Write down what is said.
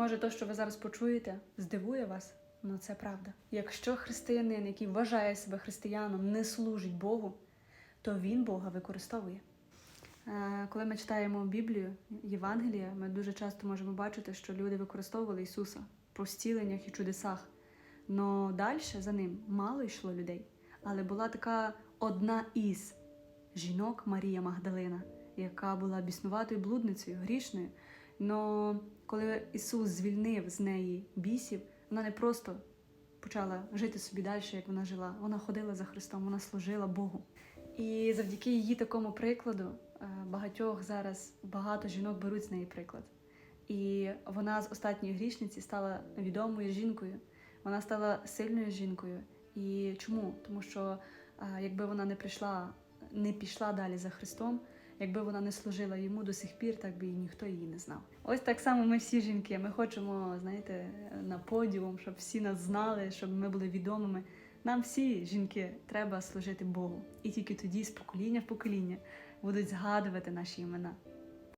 Може, то, що ви зараз почуєте, здивує вас, але це правда. Якщо християнин, який вважає себе християном, не служить Богу, то він Бога використовує. Е, Коли ми читаємо Біблію, Євангелія, ми дуже часто можемо бачити, що люди використовували Ісуса по зціленнях і чудесах. Но далі за ним мало йшло людей. Але була така одна із жінок Марія Магдалина, яка була біснуватою блудницею, грішною. Но коли Ісус звільнив з неї бісів, вона не просто почала жити собі далі, як вона жила. Вона ходила за Христом, вона служила Богу. І завдяки її такому прикладу е, багатьох зараз багато жінок беруть з неї приклад. І вона з останньої грішниці стала відомою жінкою. Вона стала сильною жінкою. І чому? Тому що е, якби вона не прийшла, не пішла далі за Христом, якби вона не служила йому до сих пір, так би і ніхто її не знав. Ось так само ми всі жінки. Ми хочемо, знаєте, на подіум, щоб всі нас знали, щоб ми були відомими. Нам всі жінки треба служити Богу, і тільки тоді з покоління в покоління будуть згадувати наші імена.